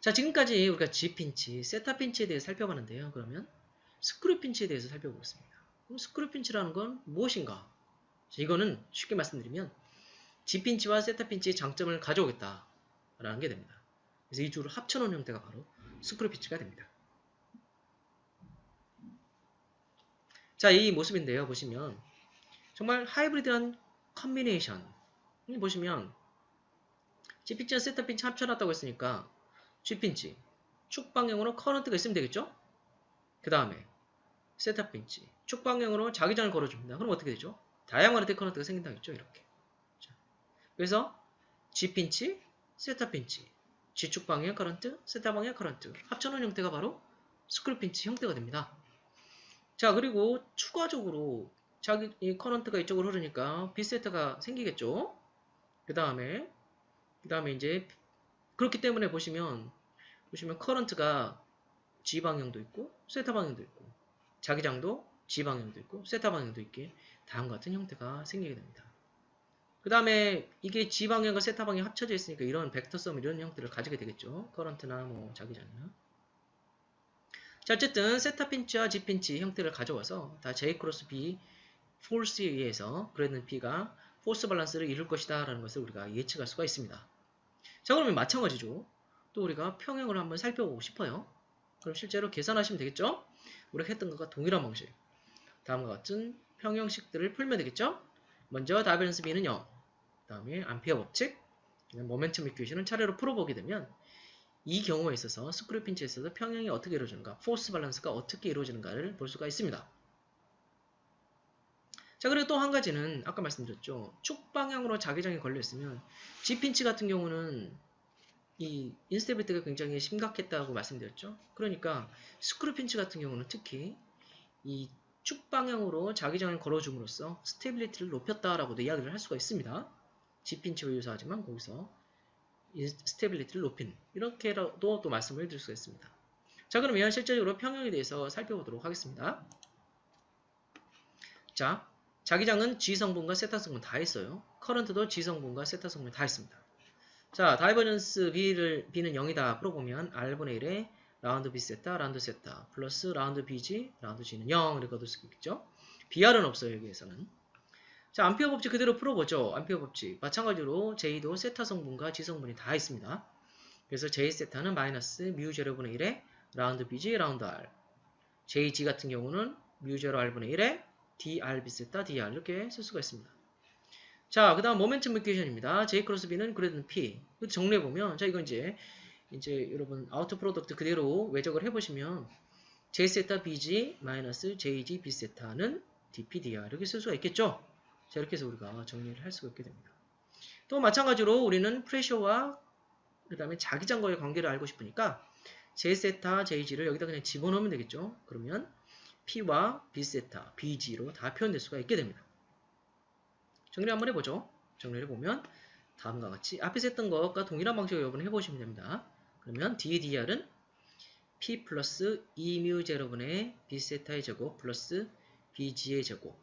자, 지금까지 우리가 G핀치, 세타핀치에 대해서 살펴봤는데요. 그러면 스크류핀치에 대해서 살펴보겠습니다. 그럼 스크류핀치라는 건 무엇인가? 자, 이거는 쉽게 말씀드리면 G핀치와 세타핀치의 장점을 가져오겠다라는 게 됩니다. 그래서 이 줄을 합쳐놓은 형태가 바로 스크류핀치가 됩니다. 자, 이 모습인데요. 보시면 정말 하이브리드한 컨비네이션 보시면 G핀치와 세타핀치 합쳐놨다고 했으니까 G핀치 축 방향으로 커런트가 있으면 되겠죠? 그 다음에 세타 핀치 축 방향으로 자기장을 걸어줍니다. 그럼 어떻게 되죠? 다양한 데 커런트가 생긴다겠죠? 이렇게 자, 그래서 G핀치, 세타핀치 G축 방향 커런트, 세타 방향 커런트 합쳐놓은 형태가 바로 스크류핀치 형태가 됩니다. 자 그리고 추가적으로 자기 이 커런트가 이쪽으로 흐르니까 B세타가 생기겠죠? 그 다음에 그 다음에 이제 그렇기 때문에 보시면 보시면 커런트가 G 방향도 있고 세타 방향도 있고 자기장도 G 방향도 있고 세타 방향도 있게 다음과 같은 형태가 생기게 됩니다. 그 다음에 이게 G 방향과 세타 방향 합쳐져 있으니까 이런 벡터 썸 이런 형태를 가지게 되겠죠. 커런트나 뭐 자기장이나. 자 어쨌든 세타 핀치와 G 핀치 형태를 가져와서 다 J 크로스 B 폴스에 의해서 그래는 P가 포스 밸런스를 이룰 것이다 라는 것을 우리가 예측할 수가 있습니다. 자 그러면 마찬가지죠. 또 우리가 평형을 한번 살펴보고 싶어요. 그럼 실제로 계산하시면 되겠죠? 우리가 했던 것과 동일한 방식. 다음과 같은 평형식들을 풀면 되겠죠? 먼저 다밸런스 B는 0. 그 다음에 암페어 법칙, 모멘텀 이큐에이션을 차례로 풀어보게 되면 이 경우에 있어서 스크류 핀치에서도 평형이 어떻게 이루어지는가, 포스 밸런스가 어떻게 이루어지는가를 볼 수가 있습니다. 자, 그리고 또 한 가지는 아까 말씀드렸죠. 축 방향으로 자기장이 걸려있으면 G핀치 같은 경우는 이 인스테빌리티가 굉장히 심각했다고 말씀드렸죠. 그러니까 스크류핀치 같은 경우는 특히 이 축 방향으로 자기장을 걸어줌으로써 스테빌리티를 높였다라고도 이야기를 할 수가 있습니다. G핀치와 유사하지만 거기서 이 스테빌리티를 높인 이렇게라도 또 말씀을 드릴 수가 있습니다. 자 그러면 실제적으로 평형에 대해서 살펴보도록 하겠습니다. 자 자기장은 G 성분과 세타 성분 다 했어요. 커런트도 G 성분과 세타 성분 다 했습니다. 자, 다이버전스 B를, B는 0이다 풀어보면 R분의 1에 라운드 B 세타, 라운드 세타, 플러스 라운드 BG, 라운드 G는 0 이렇게 얻을 수 있겠죠? BR은 없어요, 여기에서는. 자, 암페어 법칙 그대로 풀어보죠. 암페어 법칙. 마찬가지로 J도 세타 성분과 G 성분이 다 있습니다. 그래서 J 세타는 마이너스 뮤 제로분의 1에 라운드 BG, 라운드 R. JG 같은 경우는 뮤 제로 R분의 1에 dRB 세타, dR 이렇게 쓸 수가 있습니다. 자, 그 다음 모멘텀 이퀘이션입니다. J 크로스 B는 그래도 P. 정리해보면, 자, 이건 이제, 이제 여러분, 아우터 프로덕트 그대로 외적을 해보시면, J 세타 BG 마이너스 JG B 세타는 DPDR. 이렇게 쓸 수가 있겠죠? 자, 이렇게 해서 우리가 정리를 할 수가 있게 됩니다. 또 마찬가지로 우리는 프레셔와 그 다음에 자기장과의 관계를 알고 싶으니까, J 세타 JG를 여기다 그냥 집어넣으면 되겠죠? 그러면 P와 B 세타, BG로 다 표현될 수가 있게 됩니다. 정리 한번 해보죠. 정리를 보면 다음과 같이 앞에서 했던 것과 동일한 방식으로 여러분 해보시면 됩니다. 그러면 DDR은 P 플러스 2뮤 제로분의 B 세타의 제곱 플러스 BG의 제곱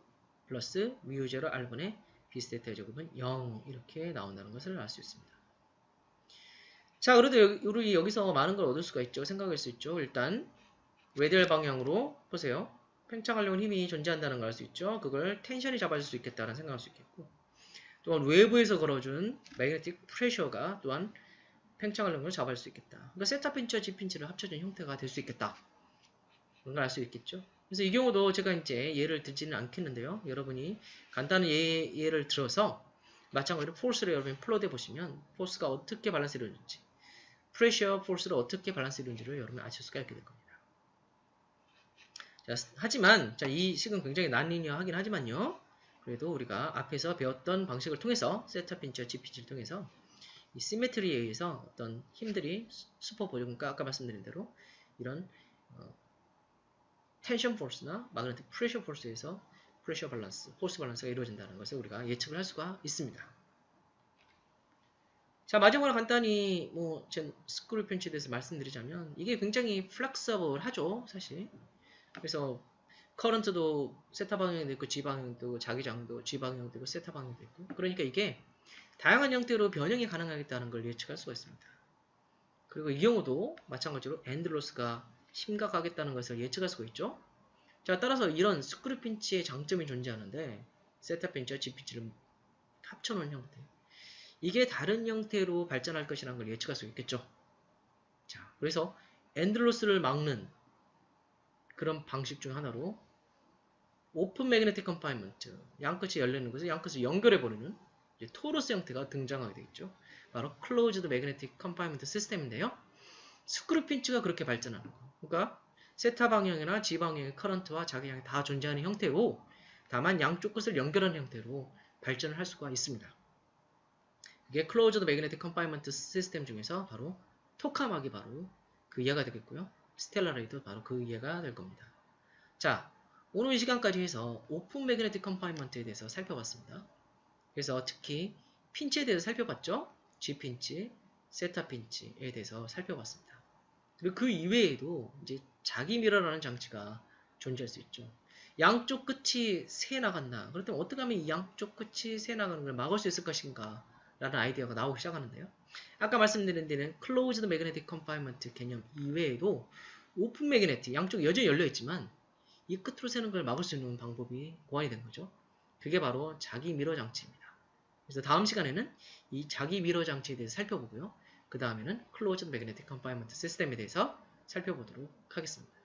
플러스 뮤 제로 R분의 B 세타의 제곱은 0 이렇게 나온다는 것을 알 수 있습니다. 자, 그래도 우리 여기서 많은 걸 얻을 수가 있죠. 생각할 수 있죠. 일단 외대열 방향으로 보세요. 팽창하려는 힘이 존재한다는 걸 알 수 있죠. 그걸 텐션이 잡아줄 수 있겠다는 생각할 수 있겠고 또한 외부에서 걸어준 매그네틱 프레셔가 또한 팽창하려는 걸 잡아줄 수 있겠다. 그러니까 세타 핀치와 G 핀치를 합쳐진 형태가 될 수 있겠다. 그런 걸 알 수 있겠죠. 그래서 이 경우도 제가 이제 예를 들지는 않겠는데요. 여러분이 간단한 예, 예를 들어서 마찬가지로 포스를 여러분이 플롯해 보시면 포스가 어떻게 밸런스 이루어질지 프레셔 포스를 어떻게 밸런스 이루어질지를 여러분이 아실 수가 있게 될 겁니다. 자, 하지만 자, 이 식은 굉장히 난리니어 하긴 하지만요. 그래도 우리가 앞에서 배웠던 방식을 통해서 세타 핀치와 G 핀치를 통해서 이 시메트리에 의해서 어떤 힘들이 슈퍼 보조금과 아까 말씀드린 대로 이런 어, 텐션 포스나 마그네틱 프레셔 포스에서 프레셔 밸런스, 포스 밸런스가 이루어진다는 것을 우리가 예측을 할 수가 있습니다. 자 마지막으로 간단히 뭐 스크류 핀치에 대해서 말씀드리자면 이게 굉장히 플렉서블하죠 사실 그래서 커런트도 세타 방향도 있고 G 방향도 자기장도 G 방향도 있고 세타 방향도 있고 그러니까 이게 다양한 형태로 변형이 가능하겠다는 걸 예측할 수가 있습니다. 그리고 이 경우도 마찬가지로 엔드로스가 심각하겠다는 것을 예측할 수가 있죠. 자, 따라서 이런 스크류 핀치의 장점이 존재하는데 세타 핀치와 G 핀치를 합쳐놓은 형태. 이게 다른 형태로 발전할 것이라는 걸 예측할 수 있겠죠. 자, 그래서 엔드로스를 막는 그런 방식 중 하나로 오픈 매그네틱 컴파이먼트, 양끝이 열리는 것을 양끝을 연결해 버리는 이제 토러스 형태가 등장하게 되겠죠. 바로 클로즈드 매그네틱 컴파이먼트 시스템인데요. 스크류 핀치가 그렇게 발전하는 거. 그러니까 세타 방향이나 G 방향의 커런트와 자기장이 다 존재하는 형태로 다만 양쪽 끝을 연결하는 형태로 발전을 할 수가 있습니다. 이게 클로즈드 매그네틱 컴파이먼트 시스템 중에서 바로 토카막이 바로 그 이해가 되겠고요. 스텔라레이도 바로 그 이해가 될 겁니다. 자, 오늘 이 시간까지 해서 오픈 매그네틱 컴파이먼트에 대해서 살펴봤습니다. 그래서 특히 핀치에 대해서 살펴봤죠. G 핀치, 세타 핀치에 대해서 살펴봤습니다. 그리고 그 이외에도 이제 자기 미러라는 장치가 존재할 수 있죠. 양쪽 끝이 새 나간다. 그렇다면 어떻게 하면 이 양쪽 끝이 새 나가는 걸 막을 수 있을 것인가? 라는 아이디어가 나오기 시작하는데요. 아까 말씀드린 데는 클로즈드 매그네틱 컴파이먼트 개념 이외에도 오픈 매그네틱 양쪽이 여전히 열려 있지만 이 끝으로 새는 걸 막을 수 있는 방법이 고안이 된 거죠. 그게 바로 자기 미러 장치입니다. 그래서 다음 시간에는 이 자기 미러 장치에 대해서 살펴보고요. 그 다음에는 클로즈드 매그네틱 컴파이먼트 시스템에 대해서 살펴보도록 하겠습니다.